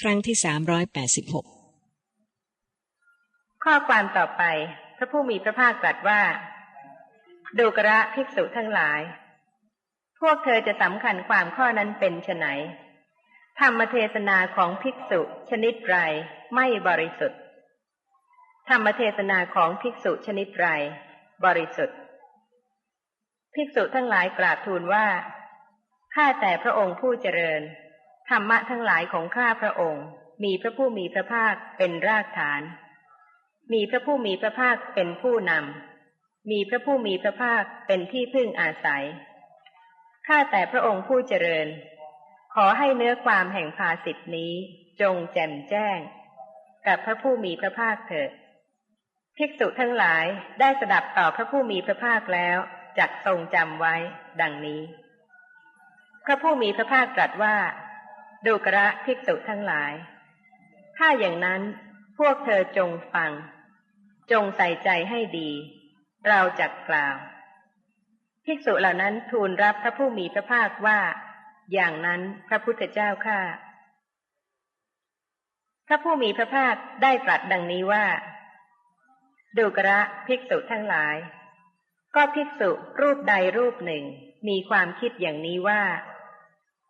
ครั้งที่สามร้อยแปดสิบหกข้อความต่อไป พระผู้มีพระภาคตรัสว่า ดูกระภิกษุทั้งหลาย พวกเธอจะสำคัญความข้อนั้นเป็นไนธรรมเทศนาของภิกษุชนิดไรไม่บริสุทธิ์ ธรรมเทศนาของภิกษุชนิดไรบริสุทธิ์ ภิกษุทั้งหลายกราบทูลว่าข้าแต่พระองค์ผู้เจริญ ธรรมะทั้งหลายของข้าพระองค์ มีพระผู้มีพระภาคเป็นรากฐาน มีพระผู้มีพระภาคเป็นผู้นำ มีพระผู้มีพระภาคเป็นที่พึ่งอาศัย ข้าแต่พระองค์ผู้เจริญ ขอให้เนื้อความแห่งภาสิทธินี้จงแจ่มแจ้ง กับพระผู้มีพระภาคเถิดภิกษุทั้งหลายได้สดับต่อพระผู้มีพระภาคแล้วจักทรงจำไว้ ดังนี้ พระผู้มีพระภาคตรัสว่า ดูกระภิกษุทั้งหลาย ถ้าอย่างนั้นพวกเธอจงฟัง จงใส่ใจให้ดี เราจักกล่าว ภิกษุเหล่านั้นทูลรับพระผู้มีพระภาคว่า อย่างนั้นพระพุทธเจ้าข้าพระผู้มีพระภาคได้ตรัสดังนี้ว่า ดูกระภิกษุทั้งหลาย ก็ภิกษุรูปใดรูปหนึ่งมีความคิดอย่างนี้ว่า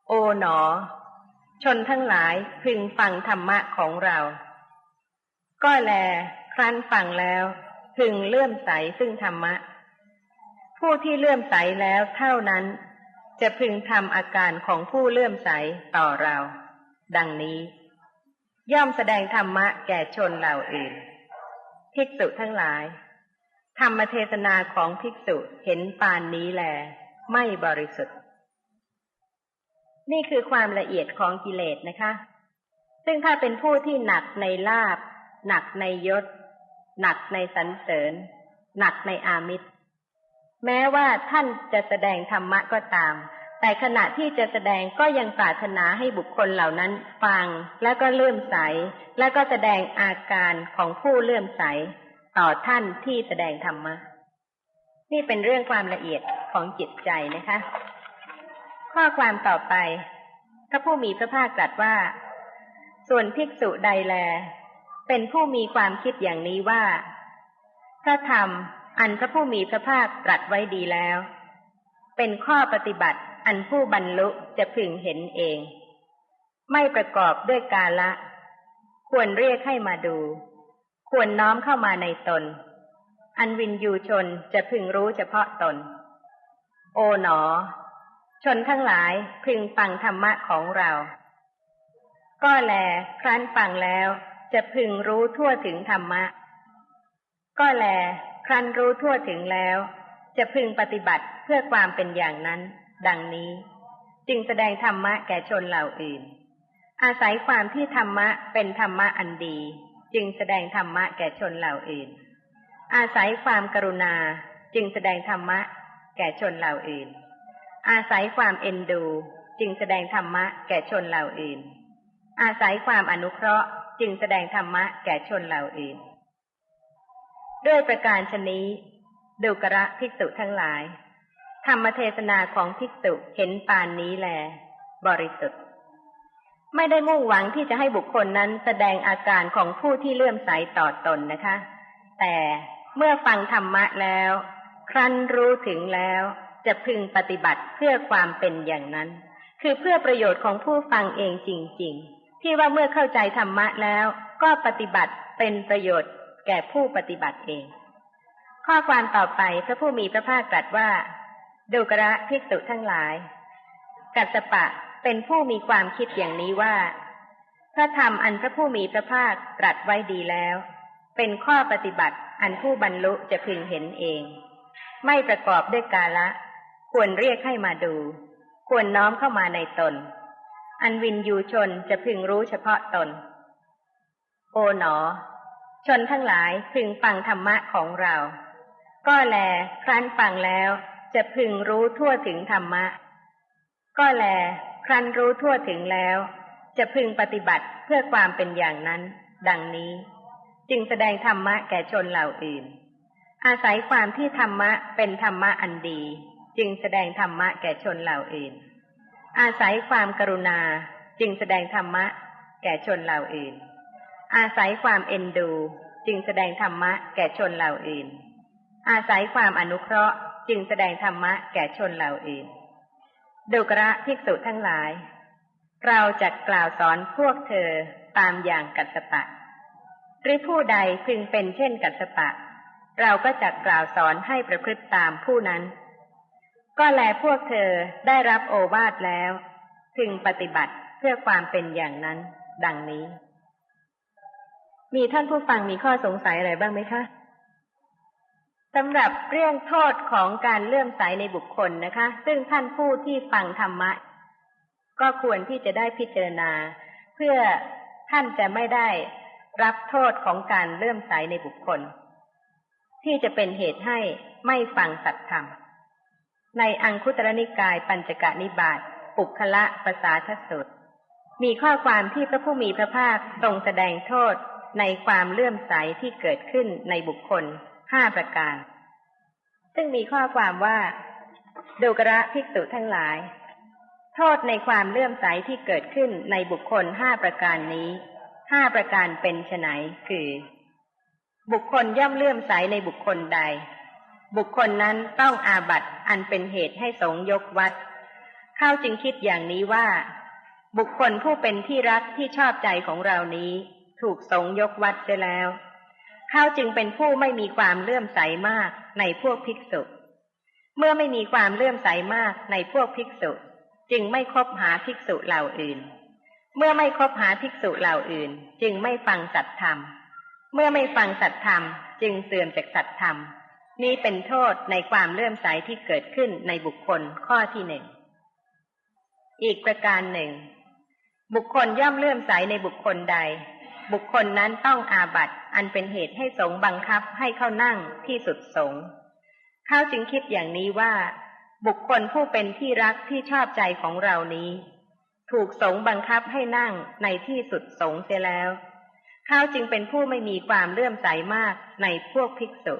โอ๋หนอ ชนทั้งหลายพึงฟังธรรมะของเรา ก็แล ครั้นฟังแล้ว พึงเลื่อมใสซึ่งธรรมะ ผู้ที่เลื่อมใสแล้วเท่านั้น จะพึงทำอาการของผู้เลื่อมใสต่อเรา ดังนี้ ย่อมแสดงธรรมะแก่ชนเหล่าอื่น ภิกษุทั้งหลาย ธรรมเทศนาของภิกษุเห็นปานนี้แล ไม่บริสุทธิ์ นี่คือความละเอียดของกิเลสนะคะ ซึ่งถ้าเป็นผู้ที่หนักในลาบ หนักในยศ หนักในสรรเสริญ หนักในอามิตร แม้ว่าท่านจะแสดงธรรมะก็ตาม แต่ขณะที่จะแสดงก็ยังปรารถนาให้บุคคลเหล่านั้นฟัง แล้วก็เลื่อมใส แล้วก็แสดงอาการของผู้เลื่อมใส ต่อท่านที่แสดงธรรมะ นี่เป็นเรื่องความละเอียดของจิตใจนะคะ ข้อความต่อไป พระผู้มีพระภาคตรัสว่า ส่วนภิกษุใดแล เป็นผู้มีความคิดอย่างนี้ว่า พระธรรมอันพระผู้มีพระภาคตรัสไว้ดีแล้ว เป็นข้อปฏิบัติอันผู้บรรลุจะพึงเห็นเอง ไม่ประกอบด้วยกาละ ควรเรียกให้มาดู ควรน้อมเข้ามาในตน อันวินยูชนจะพึงรู้เฉพาะตน โอ๋หนอ ชนทั้งหลายพึงฟังธรรมะของเรา ก็แล ครั้นฟังแล้วจะพึงรู้ทั่วถึงธรรมะ ก็แล ครั้นรู้ทั่วถึงแล้ว จะพึงปฏิบัติเพื่อความเป็นอย่างนั้น ดังนี้ จึงแสดงธรรมะแก่ชนเหล่าอื่น อาศัยความที่ธรรมะเป็นธรรมะอันดี จึงแสดงธรรมะแก่ชนเหล่าอื่น อาศัยความกรุณาจึงแสดงธรรมะ แก่ชนเหล่าอื่น อาศัยความเอ็นดูจึงแสดงธรรมะแก่ชนเหล่าอื่น อาศัยความอนุเคราะห์จึงแสดงธรรมะแก่ชนเหล่าอื่น ด้วยประการชนี้ดุกระภิกษุทั้งหลาย ธรรมเทศนาของภิกษุเห็นปานนี้แล บริสุทธิ์ ไม่ได้มุ่งหวังที่จะให้บุคคลนั้นแสดงอาการของผู้ที่เลื่อมใสต่อตนนะคะ แต่เมื่อฟังธรรมะแล้ว ครั้นรู้ถึงแล้ว จะพึงปฏิบัติเพื่อความเป็นอย่างนั้น คือเพื่อประโยชน์ของผู้ฟังเองจริง ๆ ที่ว่าเมื่อเข้าใจธรรมะแล้ว ก็ปฏิบัติเป็นประโยชน์แก่ผู้ปฏิบัติเอง ข้อความต่อไปพระผู้มีพระภาคตรัสว่าดูกระภิกษุทั้งหลาย กัสปะเป็นผู้มีความคิดอย่างนี้ว่า พระธรรมอันพระผู้มีพระภาคตรัสไว้ดีแล้ว เป็นข้อปฏิบัติอันผู้บรรลุจะพึงเห็นเอง ไม่ประกอบด้วยกาละ ควรเรียกให้มาดู ควรน้อมเข้ามาในตน อันวินยูชนจะพึงรู้เฉพาะตน โอ๋หนอ ชนทั้งหลายพึงฟังธรรมะของเรา ก็แลครั้นฟังแล้วจะพึงรู้ทั่วถึงธรรมะ ก็แลครั้นรู้ทั่วถึงแล้ว จะพึงปฏิบัติเพื่อความเป็นอย่างนั้น ดังนี้ จึงแสดงธรรมะแก่ชนเหล่าอื่น อาศัยความที่ธรรมะเป็นธรรมะอันดี จึงแสดงธรรมะแก่ชนเหล่าอื่น อาศัยความกรุณาจึงแสดงธรรมะ แก่ชนเหล่าอื่น อาศัยความเอ็นดู จึงแสดงธรรมะ แก่ชนเหล่าอื่น อาศัยความอนุเคราะห์ จึงแสดงธรรมะ แก่ชนเหล่าอื่นดุกระภิกษุทั้งหลาย เราจะกล่าวสอนพวกเธอตามอย่างกัสปะหรือผู้ใดพึงเป็นเช่นกัสปะ เราก็จะกล่าวสอนให้ประพฤติตามผู้นั้น ก็แลพวกเธอได้รับโอวาทแล้วพึงปฏิบัติเพื่อความเป็นอย่างนั้น ดังนี้ มีท่านผู้ฟังมีข้อสงสัยอะไรบ้างไหมคะสำหรับเรื่องโทษของการเลื่อมใสในบุคคลนะคะ ซึ่งท่านผู้ที่ฟังธรรมะ ก็ควรที่จะได้พิจารณา เพื่อท่านจะไม่ได้รับโทษของการเลื่อมใสในบุคคล ที่จะเป็นเหตุให้ไม่ฟังสัตธรรม ในอังคุตรนิกายปัญจกนิบาตปุคละภาษาทสุดมีข้อความที่พระผู้มีพระภาคทรงแสดงโทษในความเลื่อมใสที่เกิดขึ้นในบุคคลห้าประการ ซึ่งมีข้อความว่าดูกระภิกษุทั้งหลาย โทษในความเลื่อมใสที่เกิดขึ้นในบุคคลห้าประการนี้ห้าประการเป็นไนคือ บุคคลย่อมเลื่อมใสในบุคคลใด บุคคลนั้นต้องอาบัตอันเป็นเหตุให้สงยกวัด เข้าจึงคิดอย่างนี้ว่า บุคคลผู้เป็นที่รักที่ชอบใจของเรานี้ ถูกสงยกวัดเสียแล้ว เข้าจึงเป็นผู้ไม่มีความเลื่อมใสมากในพวกภิกษุ เมื่อไม่มีความเลื่อมใสมากในพวกภิกษุ จึงไม่คบหาภิกษุเหล่าอื่น เมื่อไม่คบหาภิกษุเหล่าอื่น จึงไม่ฟังสัตธรรม เมื่อไม่ฟังสัตธรรม จึงเสื่อมจากสัตธรรม นี้เป็นโทษในความเลื่อมใสที่เกิดขึ้นในบุคคลข้อที่หนึ่ง อีกประการหนึ่ง บุคคลย่อมเลื่อมใสในบุคคลใด บุคคลนั้นต้องอาบัตอันเป็นเหตุให้สงบังคับให้เข้านั่งที่สุดสงเขาจึงคิดอย่างนี้ว่า บุคคลผู้เป็นที่รักที่ชอบใจของเรานี้ ถูกสงบังคับให้นั่งในที่สุดสงเสียแล้วเขาจึงเป็นผู้ไม่มีความเลื่อมใสมากในพวกภิกษุ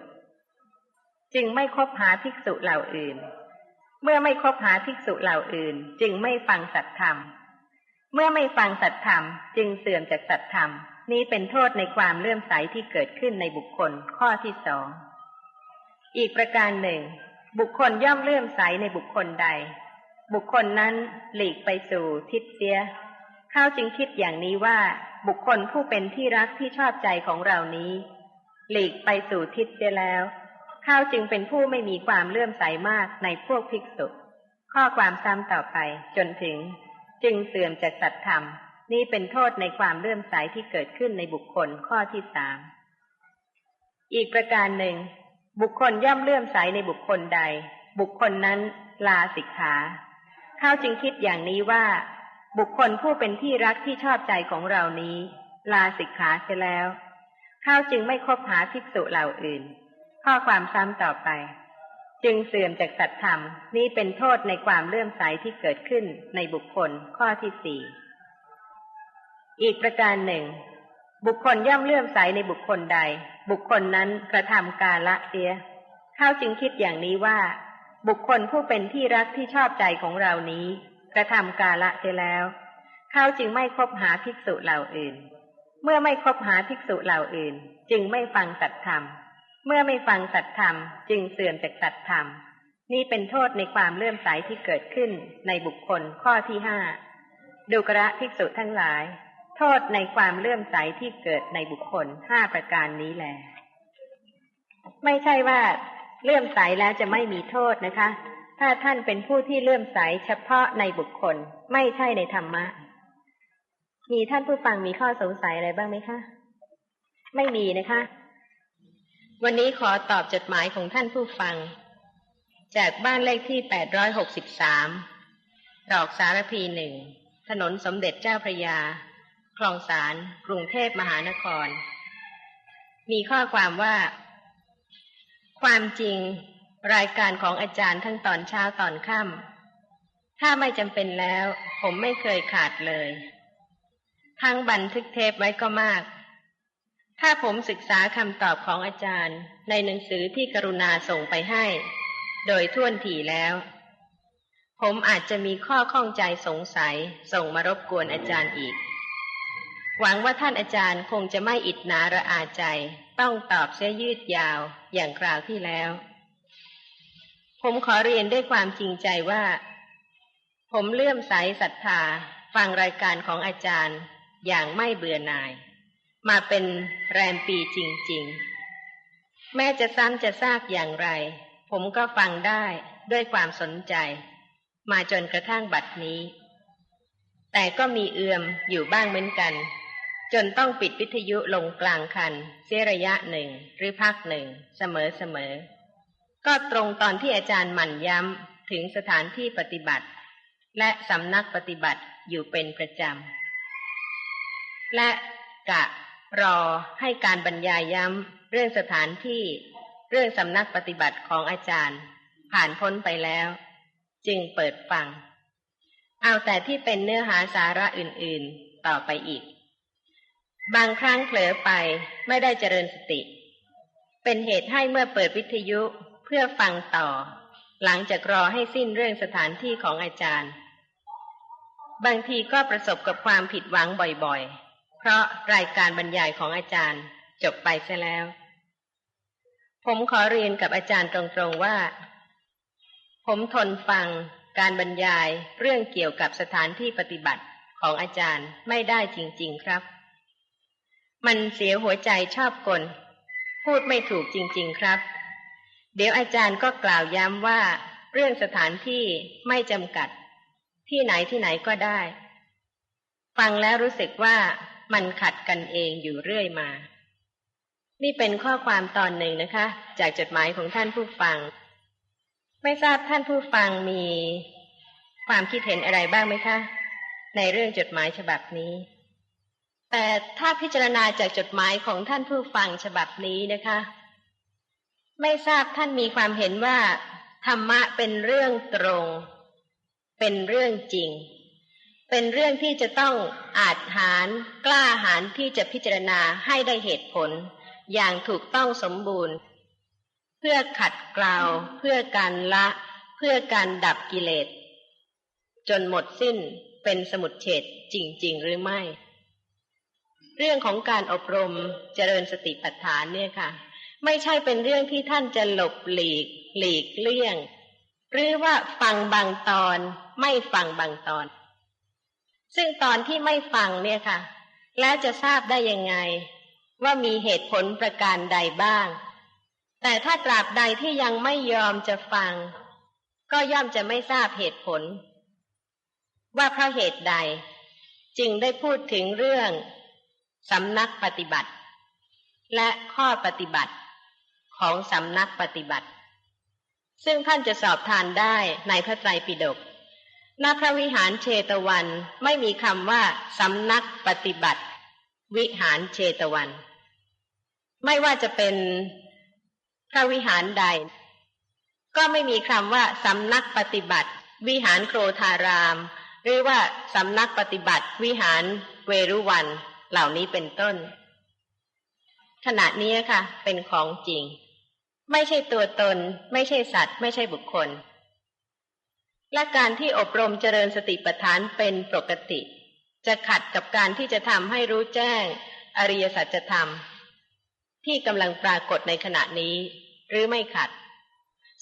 จึงไม่คบหาภิกษุเหล่าอื่น เมื่อไม่คบหาภิกษุเหล่าอื่น จึงไม่ฟังสัตธรรม เมื่อไม่ฟังสัตธรรม จึงเสื่อมจากสัตธรรม นี้เป็นโทษในความเลื่อมใสที่เกิดขึ้นในบุคคลข้อที่สอง อีกประการหนึ่ง บุคคลย่อมเลื่อมใสในบุคคลใด บุคคลนั้นหลีกไปสู่ทิศเสียข้าจึงคิดอย่างนี้ว่าบุคคลผู้เป็นที่รักที่ชอบใจของเรานี้ หลีกไปสู่ทิศเสียแล้ว ข้าจึงเป็นผู้ไม่มีความเลื่อมใสมากในพวกภิกษุ ข้อความซ้ำต่อไปจนถึง จึงเสื่อมจากสัตธรรม นี่เป็นโทษในความเลื่อมใสที่เกิดขึ้นในบุคคลข้อที่สามอีกประการหนึ่ง บุคคลย่อมเลื่อมใสในบุคคลใด บุคคลนั้นลาสิกขาเขาจึงคิดอย่างนี้ว่า บุคคลผู้เป็นที่รักที่ชอบใจของเรานี้ ลาสิกขาเสียแล้วเขาจึงไม่คบหาภิกษุเหล่าอื่น ข้อความซ้ำต่อไป จึงเสื่อมจากสัตธรรม นี่เป็นโทษในความเลื่อมใสที่เกิดขึ้นในบุคคลข้อที่สี่อีกประการหนึ่ง บุคคลย่อมเลื่อมใสในบุคคลใด บุคคลนั้นกระทำกาละเสียเขาจึงคิดอย่างนี้ว่า บุคคลผู้เป็นที่รักที่ชอบใจของเรานี้ กระทำกาละเสียแล้วเขาจึงไม่คบหาภิกษุเหล่าอื่น เมื่อไม่คบหาภิกษุเหล่าอื่น จึงไม่ฟังสัตธรรม เมื่อไม่ฟังสัตธรรม จึงเสื่อมจากสัตธรรม นี่เป็นโทษในความเลื่อมใสที่เกิดขึ้นในบุคคลข้อที่ห้าดูกระภิกษุทั้งหลาย โทษในความเลื่อมใสที่เกิดในบุคคลห้าประการนี้แหละไม่ใช่ว่าเลื่อมใสแล้วจะไม่มีโทษนะคะ ถ้าท่านเป็นผู้ที่เลื่อมใสเฉพาะในบุคคล ไม่ใช่ในธรรมะ มีท่านผู้ฟังมีข้อสงสัยอะไรบ้างไหมคะ ไม่มีนะคะ วันนี้ขอตอบจดหมายของท่านผู้ฟัง จากบ้านเลขที่แปดร้อยหกสิบสามดอกสารพีหนึ่ง ถนนสมเด็จเจ้าพระยา คลองสาร กรุงเทพมหานคร มีข้อความว่า ความจริงรายการของอาจารย์ทั้งตอนเช้าตอนค่ำถ้าไม่จำเป็นแล้ว ผมไม่เคยขาดเลย ทั้งบันทึกเทปไว้ก็มาก ถ้าผมศึกษาคำตอบของอาจารย์ ในหนังสือที่กรุณาส่งไปให้ โดยท่วนถี่แล้ว ผมอาจจะมีข้อข้องใจสงสัย ส่งมารบกวนอาจารย์อีก หวังว่าท่านอาจารย์คงจะไม่อิดนาระอาใจ ต้องตอบเสียยืดยาวอย่างคราวที่แล้ว ผมขอเรียนด้วยความจริงใจว่า ผมเลื่อมใสศรัทธาฟังรายการของอาจารย์อย่างไม่เบื่อหน่าย มาเป็นแรมปีจริงๆ แม้จะซ้ำจะซากอย่างไร ผมก็ฟังได้ด้วยความสนใจ มาจนกระทั่งบัดนี้ แต่ก็มีเอือมอยู่บ้างเหมือนกัน จนต้องปิดวิทยุลงกลางคัน เสียระยะหนึ่งหรือพักหนึ่ง เสมอๆก็ตรงตอนที่อาจารย์หมั่นย้ำถึงสถานที่ปฏิบัติ และสำนักปฏิบัติอยู่เป็นประจำและกะ รอให้การบรรยายย้ำเรื่องสถานที่เรื่องสำนักปฏิบัติของอาจารย์ ผ่านพ้นไปแล้ว จึงเปิดฟัง เอาแต่ที่เป็นเนื้อหาสาระอื่นๆต่อไปอีก บางครั้งเผลอไปไม่ได้เจริญสติ เป็นเหตุให้เมื่อเปิดวิทยุเพื่อฟังต่อ หลังจากรอให้สิ้นเรื่องสถานที่ของอาจารย์ บางทีก็ประสบกับความผิดหวังบ่อยๆ เพราะรายการบรรยายของอาจารย์จบไปเสียแล้ว ผมขอเรียนกับอาจารย์ตรงๆว่า ผมทนฟังการบรรยายเรื่องเกี่ยวกับสถานที่ปฏิบัติของอาจารย์ไม่ได้จริง ๆครับ มันเสียหัวใจชอบกล พูดไม่ถูกจริง ๆครับ เดี๋ยวอาจารย์ก็กล่าวย้ำว่า เรื่องสถานที่ไม่จำกัด ที่ไหนที่ไหนก็ได้ ฟังแล้วรู้สึกว่า มันขัดกันเองอยู่เรื่อยมา นี่เป็นข้อความตอนหนึ่งนะคะ จากจดหมายของท่านผู้ฟัง ไม่ทราบท่านผู้ฟังมีความคิดเห็นอะไรบ้างไหมคะ ในเรื่องจดหมายฉบับนี้ แต่ถ้าพิจารณาจากจดหมายของท่านผู้ฟังฉบับนี้นะคะ ไม่ทราบท่านมีความเห็นว่าธรรมะเป็นเรื่องตรง เป็นเรื่องจริง เป็นเรื่องที่จะต้องอาจหารกล้าหารที่จะพิจารณาให้ได้เหตุผล อย่างถูกต้องสมบูรณ์ เพื่อขัดเกลาเพื่อการละ เพื่อการดับกิเลส จนหมดสิ้นเป็นสมุดเฉดจริง ๆ หรือไม่ เรื่องของการอบรมเจริญสติปัฏฐานเนี่ยค่ะ ไม่ใช่เป็นเรื่องที่ท่านจะหลบหลีก หลีกเลี่ยง หรือว่าฟังบางตอนไม่ฟังบางตอน ซึ่งตอนที่ไม่ฟังเนี่ยค่ะ แล้วจะทราบได้ยังไง ว่ามีเหตุผลประการใดบ้าง แต่ถ้าตราบใดที่ยังไม่ยอมจะฟัง ก็ย่อมจะไม่ทราบเหตุผล ว่าเพราะเหตุใด จึงได้พูดถึงเรื่องสำนักปฏิบัติ และข้อปฏิบัติของสำนักปฏิบัติ ซึ่งท่านจะสอบทานได้ในพระไตรปิฎก ณพระวิหารเชตวันไม่มีคำว่าสำนักปฏิบัติ วิหารเชตวัน ไม่ว่าจะเป็นพระวิหารใด ก็ไม่มีคำว่าสำนักปฏิบัติ วิหารโครธาราม หรือว่าสำนักปฏิบัติ วิหารเวรุวันเหล่านี้เป็นต้น ขณะนี้ค่ะ เป็นของจริง ไม่ใช่ตัวตน ไม่ใช่สัตว์ ไม่ใช่บุคคล และการที่อบรมเจริญสติปัฏฐานเป็นปกติ จะขัดกับการที่จะทำให้รู้แจ้ง อริยสัจธรรม ที่กำลังปรากฏในขณะนี้ หรือไม่ขัด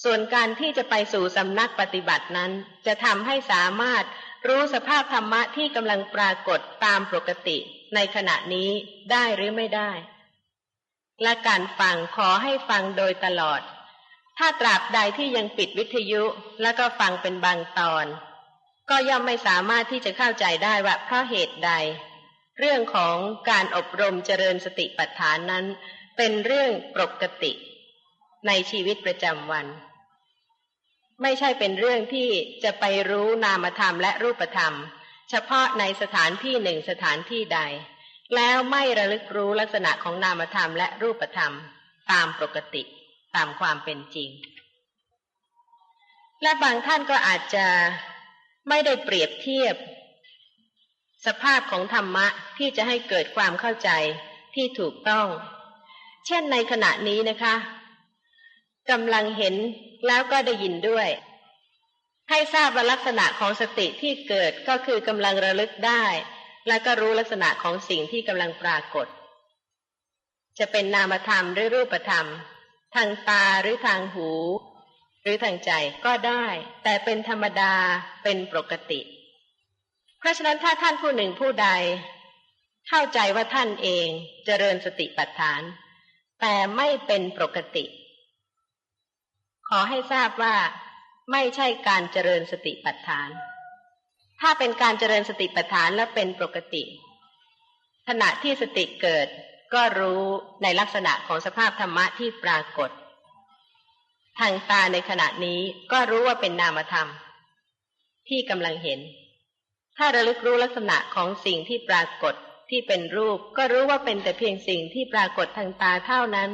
ส่วนการที่จะไปสู่สำนักปฏิบัตินั้น จะทำให้สามารถรู้สภาพธรรมะที่กำลังปรากฏตามปกติ ในขณะนี้ได้หรือไม่ได้ และการฟังขอให้ฟังโดยตลอด ถ้าตราบใดที่ยังปิดวิทยุแล้วก็ฟังเป็นบางตอน ก็ย่อมไม่สามารถที่จะเข้าใจได้ว่าเพราะเหตุใด เรื่องของการอบรมเจริญสติปัฏฐานนั้น เป็นเรื่องปกติในชีวิตประจำวัน ไม่ใช่เป็นเรื่องที่จะไปรู้นามธรรมและรูปธรรม เฉพาะในสถานที่หนึ่งสถานที่ใด แล้วไม่ระลึกรู้ลักษณะของนามธรรมและรูปธรรมตามปกติ ตามความเป็นจริง และบางท่านก็อาจจะไม่ได้เปรียบเทียบ สภาพของธรรมะที่จะให้เกิดความเข้าใจที่ถูกต้อง เช่นในขณะนี้นะคะกำลังเห็นแล้วก็ได้ยินด้วย ให้ทราบว่าลักษณะของสติที่เกิดก็คือกำลังระลึกได้ และก็รู้ลักษณะของสิ่งที่กำลังปรากฏ จะเป็นนามธรรมหรือรูปธรรม ทางตาหรือทางหู หรือทางใจก็ได้ แต่เป็นธรรมดาเป็นปกติ เพราะฉะนั้นถ้าท่านผู้หนึ่งผู้ใด เข้าใจว่าท่านเองเจริญสติปัฏฐาน แต่ไม่เป็นปกติ ขอให้ทราบว่าไม่ใช่การเจริญสติปัฏฐาน ถ้าเป็นการเจริญสติปัฏฐานและเป็นปกติ ขณะที่สติเกิด ก็รู้ในลักษณะของสภาพธรรมะที่ปรากฏ ทางตาในขณะนี้ก็รู้ว่าเป็นนามธรรม ที่กำลังเห็น ถ้าระลึกรู้ลักษณะของสิ่งที่ปรากฏที่เป็นรูป ก็รู้ว่าเป็นแต่เพียงสิ่งที่ปรากฏทางตาเท่านั้น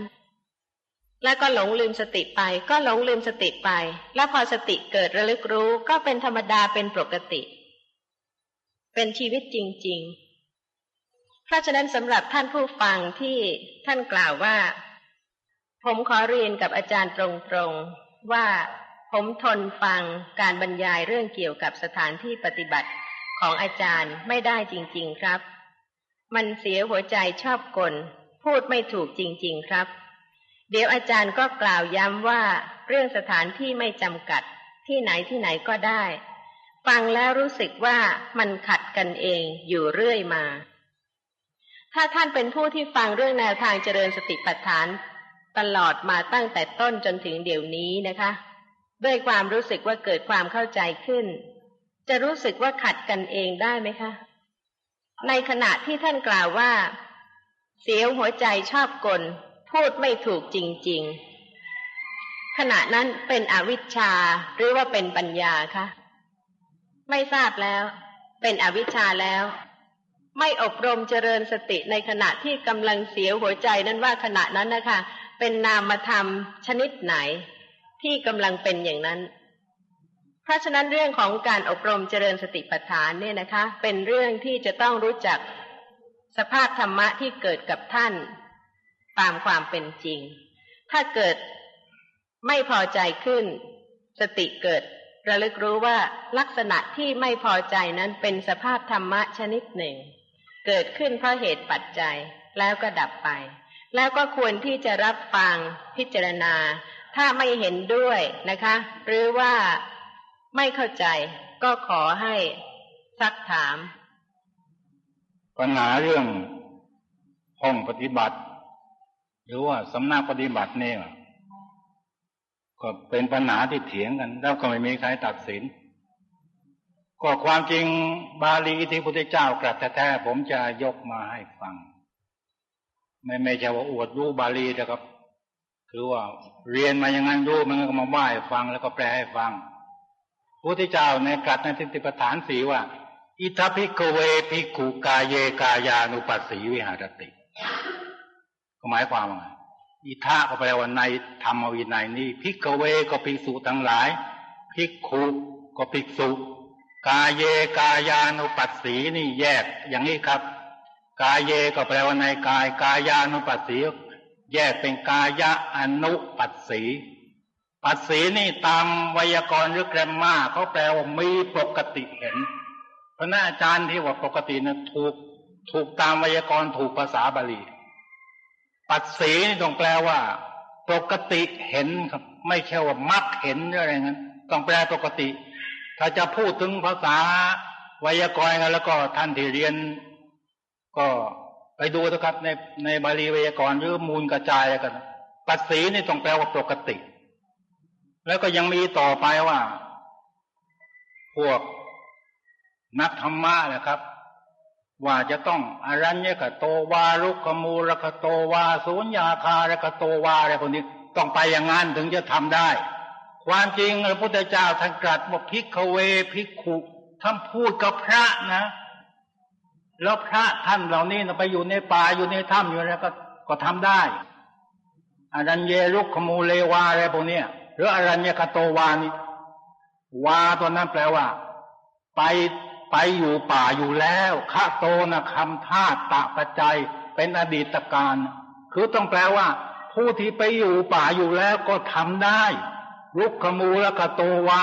แล้วก็หลงลืมสติไป ก็หลงลืมสติไป แล้วพอสติเกิดระลึกรู้ก็เป็นธรรมดาเป็นปกติ เป็นชีวิตจริง ๆ เพราะฉะนั้นสำหรับท่านผู้ฟังที่ท่านกล่าวว่า ผมขอเรียนกับอาจารย์ตรงๆว่าผมทนฟังการบรรยายเรื่องเกี่ยวกับสถานที่ปฏิบัติของอาจารย์ไม่ได้จริง ๆครับ มันเสียหัวใจชอบกล พูดไม่ถูกจริง ๆครับ เดี๋ยวอาจารย์ก็กล่าวย้ำว่า เรื่องสถานที่ไม่จำกัด ที่ไหนที่ไหนก็ได้ ฟังแล้วรู้สึกว่ามันขัดกันเองอยู่เรื่อยมา ถ้าท่านเป็นผู้ที่ฟังเรื่องแนวทางเจริญสติปัฏฐาน ตลอดมาตั้งแต่ต้นจนถึงเดี๋ยวนี้นะคะ ด้วยความรู้สึกว่าเกิดความเข้าใจขึ้น จะรู้สึกว่าขัดกันเองได้ไหมคะ ในขณะที่ท่านกล่าวว่า เสียวหัวใจชอบกล พูดไม่ถูกจริง ๆ ขณะนั้นเป็นอวิชชาหรือว่าเป็นปัญญาคะไม่ทราบแล้ว เป็นอวิชชาแล้ว ไม่อบรมเจริญสติในขณะที่กำลังเสียหัวใจนั้นว่าขณะนั้นนะคะ เป็นนามธรรมชนิดไหน ที่กำลังเป็นอย่างนั้น เพราะฉะนั้นเรื่องของการอบรมเจริญสติปัฏฐานเนี่ยนะคะ เป็นเรื่องที่จะต้องรู้จักสภาพธรรมะที่เกิดกับท่าน ตามความเป็นจริง ถ้าเกิดไม่พอใจขึ้น สติเกิดระลึกรู้ว่าลักษณะที่ไม่พอใจนั้นเป็นสภาพธรรมะชนิดหนึ่ง เกิดขึ้นเพราะเหตุปัจจัยแล้วก็ดับไป แล้วก็ควรที่จะรับฟังพิจารณา ถ้าไม่เห็นด้วยนะคะ หรือว่าไม่เข้าใจก็ขอให้ซักถาม ปัญหาเรื่องห้องปฏิบัติ หรือว่าสำนักปฏิบัติเนี่ยก็เป็นปัญหาที่เถียงกัน แล้วก็ไม่มีใครตัดสิน ก็ความจริงบาลีที่พระพุทธเจ้ากรัสแท้ๆผมจะยกมาให้ฟัง ไม่ไม่ใช่ว่าอวดรู้บาลีนะครับคือว่าเรียนมาอย่างนั้นรู้มันก็มาว่าให้ฟังแล้วก็แปลให้ฟังพระพุทธเจ้าในกรัสในติปฐานสีว่า อิทัพิกเวพิกุกายเยกายานุปัสสีวิหารติหมายความว่าอิทะก็แปลว่าในธรรมวินัยนี้พิกเวก็ภิกษุทั้งหลายพิกขุก็ภิกษุ กายเยกายานุปัสสีนี่แยกอย่างนี้ครับ กายเยก็แปลว่าในกาย กายานุปัสสี แยกเป็นกายะอนุปัสสีปัสสีนี่ตามไวยากรณ์หรือแกรมมาเขาแปลว่ามีปกติเห็นพระนาอาจารย์ที่ว่าปกตินะถูกถูกตามไวยากรณ์ถูกภาษาบาลี ปัดสีนี่ต้องแปลว่า ปกติเห็นครับ ไม่ใช่ว่ามักเห็นอะไรเงี้ยต้องแปลปกติ ถ้าจะพูดถึงภาษาไวยากรณ์กันแล้วก็ท่านที่เรียน ก็ไปดูนะครับในในบาลีไวยากรณ์หรือมูลกระจายกันปัดสีนี่ต้องแปลว่าปกติ แล้วก็ยังมีต่อไปว่า พวกนักธรรมะนะครับ ว่าจะต้องอรัญญกโตวาลุกมูลกโตวาสุญญาคารกโตวาอะไรพวกนี้ต้องไปอย่างนั้นถึงจะทำได้ ความจริงพระพุทธเจ้าท่านตรัสว่าพิกเวพิกขุท่านพูดกับพระนะ แล้วพระท่านเหล่านี้ไปอยู่ในป่าอยู่ในถ้ำอยู่แล้วก็ก็ทำได้อรัญเยลุกขมูเลวาอะไรพวกนี้หรืออรัญญกโตวานี่วาตัวนั้นแปลว่า ไปไปอยู่ป่าอยู่แล้วคะโตนะคำท่าตะปัจจัยเป็นอดีตการ คือต้องแปลว่า ผู้ที่ไปอยู่ป่าอยู่แล้วก็ทำได้ ลุกขมูและกะโตวา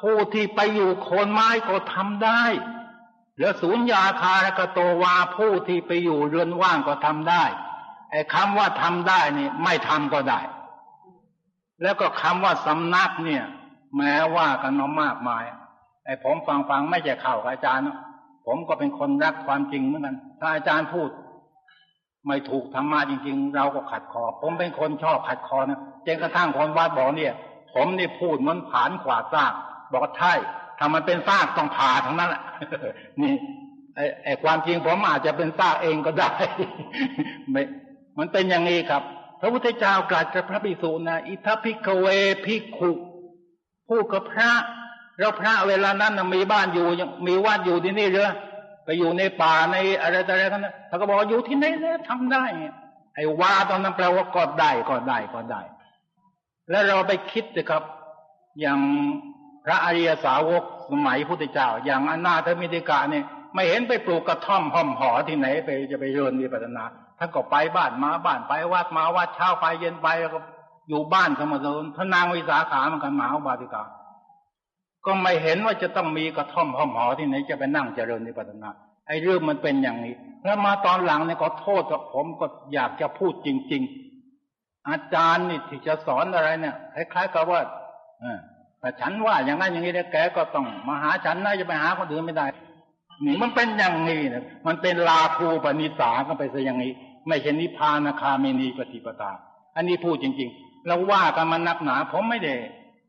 ผู้ที่ไปอยู่โคนไม้ก็ทำได้ แล้วศูนย์ยาคารกโตวา ผู้ที่ไปอยู่เรือนว่างก็ทำได้ไอ้คำว่าทำได้นี่ไม่ทำก็ได้ แล้วก็คำว่าสำนักเนี่ย แม้ว่ากันมามากมายไอ้ผมฟังฟังไม่จะเข้าอาจารย์ผมก็เป็นคนรักความจริงเหมือนกัน ถ้าอาจารย์พูด ไม่ถูกธรรมะจริง ๆ เราก็ขัดคอ ผมเป็นคนชอบขัดคอนะจนกระทั่งคนวัดบอกเนี่ย ผมนี่พูดเหมือนผานขวาซากบอกใช่ถ้ามันเป็นซากต้องผ่าทั้งนั้นแหละนี่ไอ้ไอ้ความจริงผมอาจจะเป็นซากเองก็ได้ไม่มันเป็นอย่างนี้ครับ พระพุทธเจ้ากล่าวกับพระภิกษุนะอิทัพิกเวพิกขุพูดกับพระแล้วพระเวลานั้นมีบ้านอยู่มีวัดอยู่ที่นี่เหรือไปอยู่ในป่าในอะไรต่ออะไรกันนะเขาก็บอกอยู่ที่ไหนเนี่ยทำได้ไอ้วาตอนนั้นแปลว่าก็ได้ก็ได้ก็ได้ แล้วเราไปคิดสิครับ อย่างพระอริยสาวกสมัยพุทธเจ้า อย่างอนาถมิติกาเนี่ยไม่เห็นไปปลูกกระท่อมห้อมหอที่ไหนไปจะไปเริญวิปัสนาท่านก็ไปบ้านมาบ้านไปวัดมาวัดเช้าไปเย็นไปแล้วก็อยู่บ้านสมบูรณ์พระนางวิสาขามือนกันมาอุบาสิกา ก็ไม่เห็นว่าจะต้องมีกระท่อมห้อมหอที่ไหนจะไปนั่งเจริญวิปัสสนาไอ้เรื่องมันเป็นอย่างนี้ แล้วมาตอนหลังเนี่ยก็โทษกับผมก็อยากจะพูดจริง ๆ อาจารย์นี่ที่จะสอนอะไรเนี่ยคล้ายๆกับว่าเออแต่ฉันว่าอย่างนั้นอย่างนี้แล้วแกก็ต้องมาหาฉันนะจะไปหาคนอื่นไม่ได้นี่มันเป็นอย่างนี้นะมันเป็นลาภูปณิสาก็ไปซะอย่างนี้ ไม่ใช่นิพพานคาเมนีปฏิปตา อันนี้พูดจริงๆแล้วว่ากันมันนักหนา ผมไม่ได้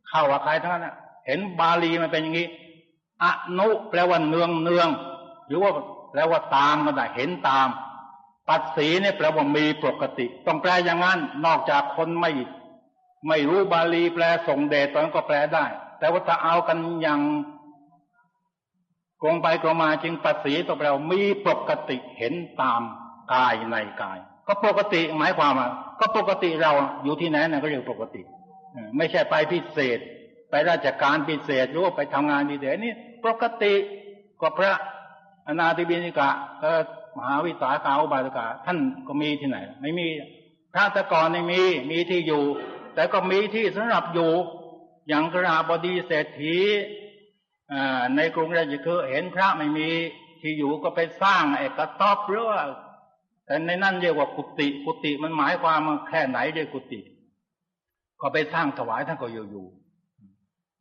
เข้ากับใครทั้งนั้นนะเห็นบาลีมันเป็นอย่างนี้อนุแปลว่าเนืองเนืองหรือว่าแปลว่าตามก็ได้เห็นตาม ปัดสีเนี่ยแปลว่ามีปกติ ต้องแปลอย่างนั้น นอกจากคนไม่ไม่รู้บาลีแปลส่งเดชตอนนนก็แปลได้ แต่ว่าถ้าเอากันอย่างกรงไปกรงมาจึงปัดสีต้องแปลว่ามีปกติเห็นตามกายในกาย ก็ปกติหมายความว่าก็ปกติเราอยู่ที่ไหนนะก็เรียกปกติไม่ใช่ไปพิเศษ ไปราชการพิเศษหรือว่าไปทำงานพิเศษนี่ปกติก็พระอนาธิบินิกะเออ มหาวิสาขาอุบาสิกาท่านก็มีที่ไหน ไม่มีพระตะกอนไม่มีมีที่อยู่ แต่ก็มีที่สำหรับอยู่อย่างกราบดีเศรษฐีในกรุงราชคือเห็นพระไม่มีที่อยู่ก็ไปสร้างไอ้กระต๊อบหรือว่าแต่ในนั่นเรียกว่ากุฏิกุฏิมันหมายความแค่ไหนเรียกกุฏิก็ไปสร้างถวายท่านก็อยู่อยู่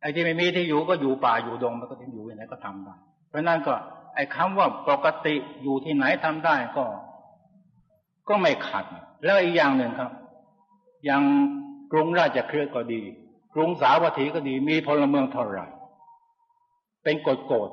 ไอ้ที่ไม่มีที่อยู่ก็อยู่ป่าอยู่ดงมันก็ที่อยู่ที่ไหนก็ทำได้เพราะนั้นก็ ไอ้คำว่าปกติอยู่ที่ไหนทำได้ก็ ก็ไม่ขัด แล้วอีกอย่างหนึ่งครับ อย่างกรุงราชเครือก็ดี กรุงสาวัตถีก็ดี มีพลเมืองเท่าไหร่เป็นกฎโกฎ